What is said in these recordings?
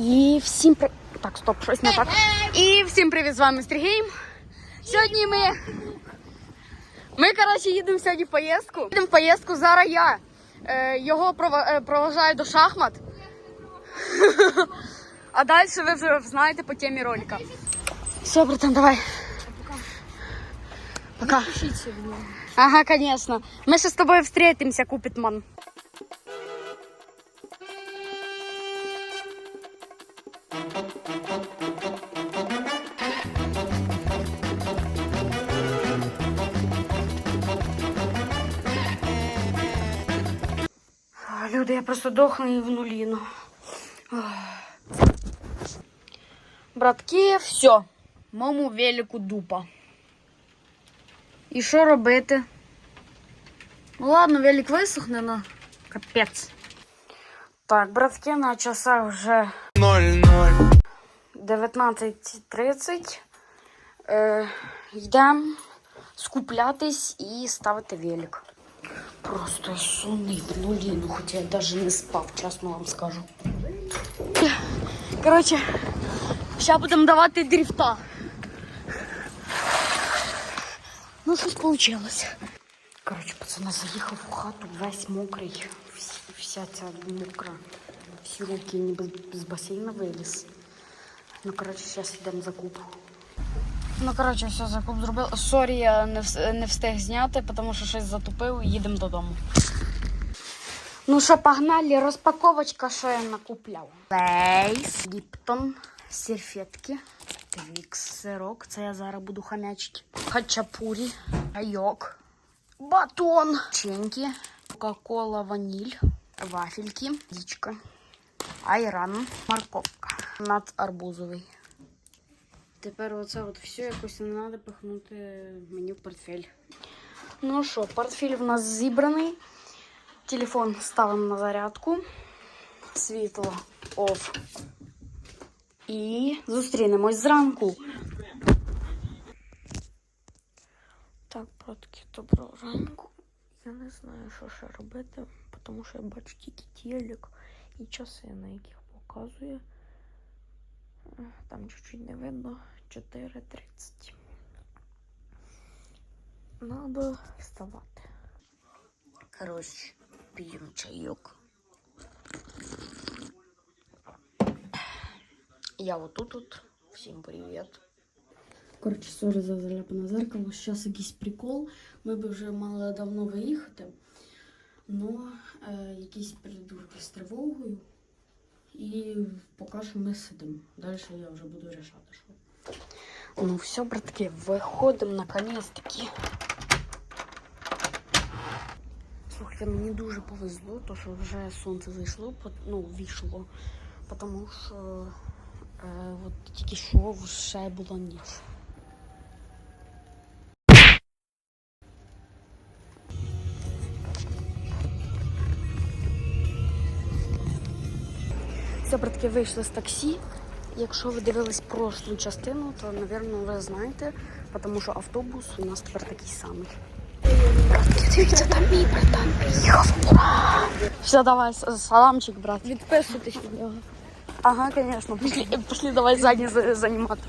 І всім при... Так, стоп, щось не так. І всім привіт, з вами Стрігейм. Сьогодні ми. Ми, коротше, їдемо сьогодні в поїздку. Їдемо в поїздку, зараз я е, його прова- е, проважаю до шахмат. А далі ви вже знаєте по темі ролика. Все, братан, давай. Пока. Ага, конечно. Мы ще з тобою встретимся, Купитман. Люди, я просто дохну і в нуліну. Братки, все. Мому велику дупа. І що робити? Ну ладно, велик висохне, но капець. Так, братки, на часах вже 19.30. Е, йдемо скуплятись і ставити велик. Просто я сонний в нулі, ну хоча я навіть не спав, чесно вам скажу. Коротше, зараз будемо давати дріфта. Ну, щось вийшло. Коротше, пацана заїхав у хату весь мокрий, всі- вся ця мокра, всі руки ніби з басейна виліз. Ну, коротше, зараз йдемо закуп. Ну, коротше, все, закуп зробив. Сорі, я не, не встиг зняти, тому що щось затупив їдемо додому. Ну що, погнали, розпаковочка, що я накупляв. Лейс, Ліптон, серфетки, твікс, сирок, це я зараз буду хамячити. Хачапурі, айок, батон, ченьки, кока-кола, ваніль, вафельки, дічка, айран, морковка, нац арбузовий. Тепер оце от все якось не треба пихнути мені в портфель. Ну що, портфель в нас зібраний. Телефон ставимо на зарядку. Світло оф. І зустрінемось зранку. Так, братки, доброго ранку. Я не знаю, що ще робити, тому що я бачу тільки телек і часи, на яких показує. Там чуть-чуть не видно. 4.30. Надо вставати. Короче, пьем чайок. Я вот тут вот. Всем привет. Коротше, сорі за заляпане зеркало. Зараз якийсь прикол. Ми б вже мали давно виїхати. Но е, якісь передурки з тривогою. І поки що ми сидимо. Далі я вже буду рішати, що. Ну все, братки, виходимо наконец-таки. Слухайте, мені дуже повезло, то що вже сонце зайшло, ну, війшло, тому що е, от тільки що вже була ніч. Все, братки, вийшли з таксі. Якщо ви дивились прошлу частину, то, напевно, ви знаєте, тому що автобус у нас тепер такий самий. Дивіться, там мій братан приїхав. Все, давай, саламчик, брат. Відписуйтесь від нього. Ага, звісно. Пішли, пішли давай задні за- займати.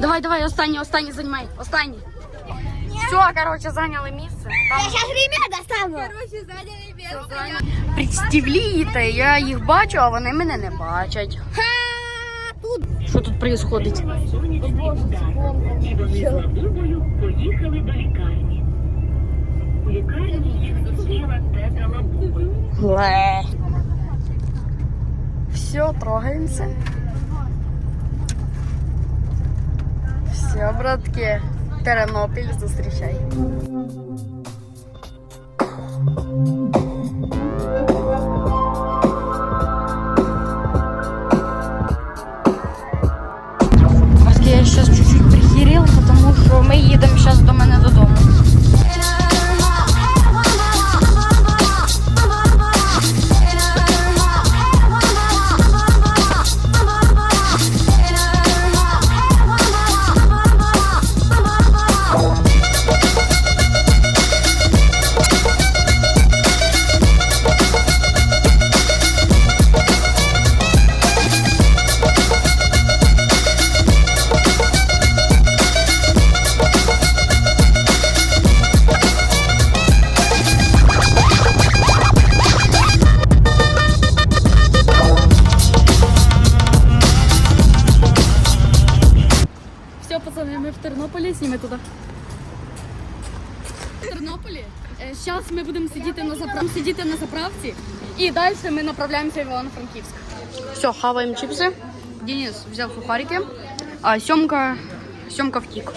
Давай, давай, останній, останній займай. Останній. Все, короче, зайняли місце. Там... Я сейчас ремня достану. Короче, заняли место. Представляєте, я їх бачу, а вони мене не бачать. Що тут відбувається? поїхали до лікарні. У лікарні їх зустріла тета Лабубой. Ле. Все, трогаемся. Все, братки. Тернопіль зустрічай. Тернополі. Зараз ми будемо сидіти на заправці, сидіти на заправці і далі ми направляємося в Івано-Франківськ. Все, хаваємо чіпси. Денис взяв сухарики, а Сьомка, Сьомка втік.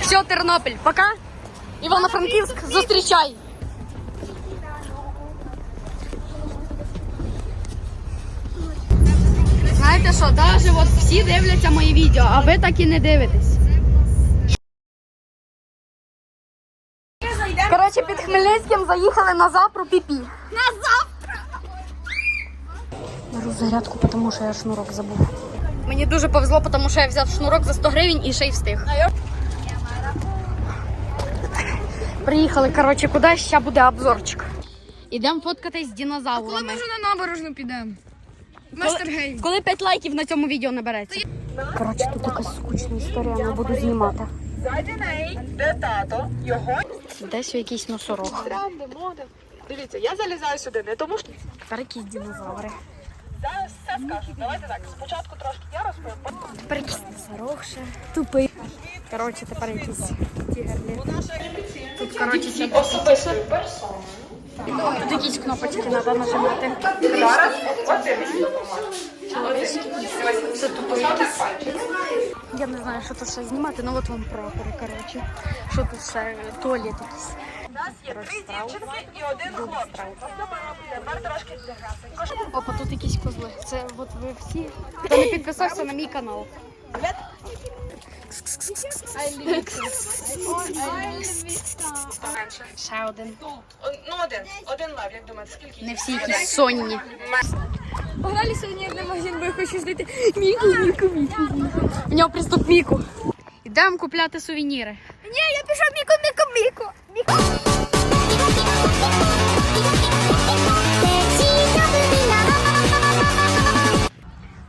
Все, Тернопіль, пока. Івано-Франківськ, зустрічай. Знаєте що, навіть от всі дивляться мої відео, а ви так і не дивитесь. Заїхали на запру піпі. На запру! Беру зарядку, тому що я шнурок забув. Мені дуже повезло, тому що я взяв шнурок за 100 гривень і ще й встиг. Приїхали, коротше, куди ще буде обзорчик. Ідемо фоткатись з динозаврами. Ми вже на набережну підемо. Коли 5 лайків на цьому відео набереться. Коротше, тут якась скучна історія, не буду знімати. Ззаді неї, де тато, його Десь якийсь носорог. тренди, моди. Дивіться, я залізаю сюди, не тому що Тепер якісь динозаври. зараз все скажу. Давайте так. Спочатку трошки я розповім. Тепер якийсь носорог ще. Тупий. Коротше, тепер якісь тігерлі. Тут, коротше, ці особистою персоною. Тут якісь кнопочки треба нажимати. Зараз, Це тупий якийсь. Я не знаю, що тут ще знімати, ну от вам прапори, коротше. Що тут ще туалет якийсь. У нас є три дівчинки і один хлопчик. Тепер трошки Опа, тут якісь козли. Це от ви всі. Хто не підписався на мій канал. Ще один. Ну один, один лев, як думаєте, скільки? Не всі якісь сонні. Погнали сьогодні в магазин, бо я хочу знайти Міку, Міку, Міку. У нього приступ Міку. Йдемо купляти сувеніри. Ні, я пішов Міку, Міку, Міку.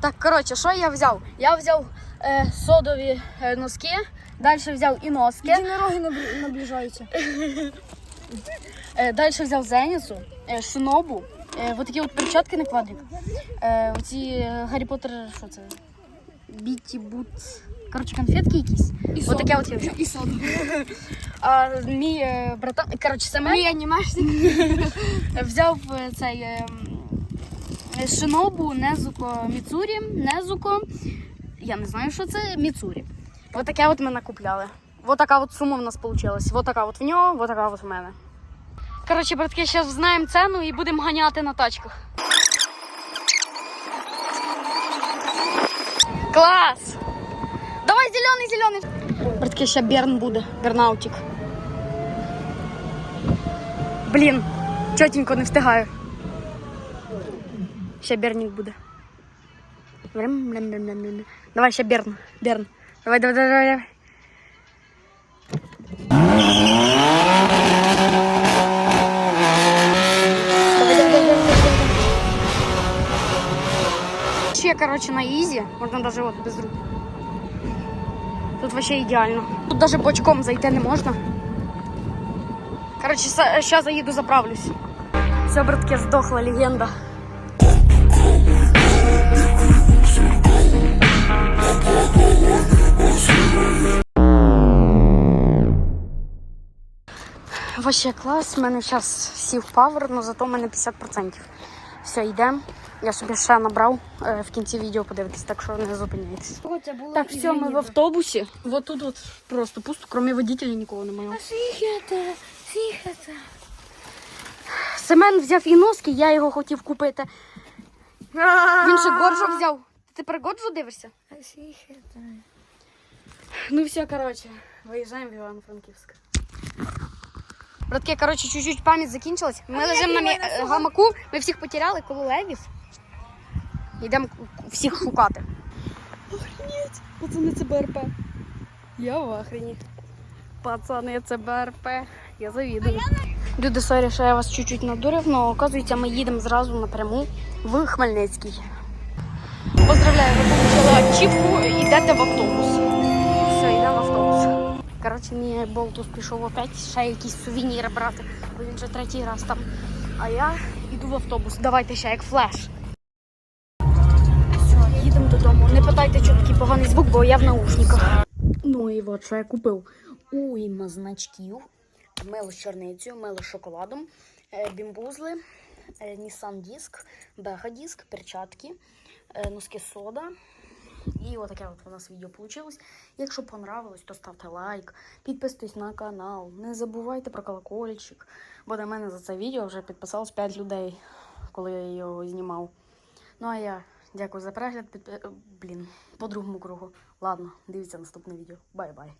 Так, коротше, що я взяв? Я взяв е, содові е, носки, далі взяв і носки, Єдинороги наближаються. е, далі взяв Зенісу, е, шинобу, е, от такі от перчатки на квадрик. Е, оці е, Гаррі Поттер, що це? Біті Бутс. Коротше, конфетки якісь. І от таке от я взяв. І соду. А мій е, братан, коротше, Семен Мій анімешник. взяв е, цей е, м, шинобу, Незуко Міцурі, Незуко. Я не знаю, що це Міцурі. Ось таке от ми накупляли. Ось така от сума в нас вийшла. Ось така от в нього, ось така от в мене. Коротше, братки, зараз знаємо ціну і будемо ганяти на тачках. Клас! Давай зелений, зелений. Братки, ще Берн буде. Бернаутик. Блін, чотенько не встигаю. Ще Бернік буде. Давай ще Берн. Берн. Давай, давай, давай. Давай, короче, на ізі. Можна даже от без рук. Тут вообще ідеально. Тут даже бочком зайти не можна. Короче, сейчас заїду заправлюсь. Все, братки, здохла легенда. Вообще клас, в мене зараз сів павер, але зато в мене 50%. Все, йдемо. Я собі ще набрав е, в кінці відео подивитись, так що не зупиняйтесь. Так, все, ми в автобусі. Вот тут от просто пусто, крім водителя нікого немає. Сіхайте, сіхайте. Семен взяв і носки, я його хотів купити. Він ще Горжо взяв. Ти тепер Горжо дивишся? Ну все, короче, виїжджаємо в Івано-Франківськ. Братки, короче, чуть-чуть пам'ять закінчилась. Ми лежимо на гамаку, ми всіх потеряли коло левів. Йдемо всіх шукати. Охренеть! Пацани, це БРП. Я в охрені. Пацани, це БРП. Я завідую. Люди, сорі, що я вас чуть-чуть надурив, але оказується, ми їдемо зразу напряму в Хмельницький. Поздравляю, ви получили ачівку, йдете в автобус. Коротше, мій болтус пішов опять ще якісь сувеніри брати, бо він вже третій раз там. А я йду в автобус. Давайте ще як флеш. Все, їдемо додому. Не питайте, що такий поганий звук, бо я в наушниках. Ну і от що я купив уйма значків, мило з чорницею, мило з шоколадом, е, бімбузли, е, Nissan диск, Бега диск, перчатки, е, носки сода. І отаке от у нас відео вийшло. Якщо понравилось, то ставте лайк, підписуйтесь на канал, не забувайте про колокольчик, бо до мене за це відео вже підписалось 5 людей, коли я його знімав. Ну а я дякую за перегляд. Підпи... Блін, по другому кругу. Ладно, дивіться наступне відео. Бай-бай.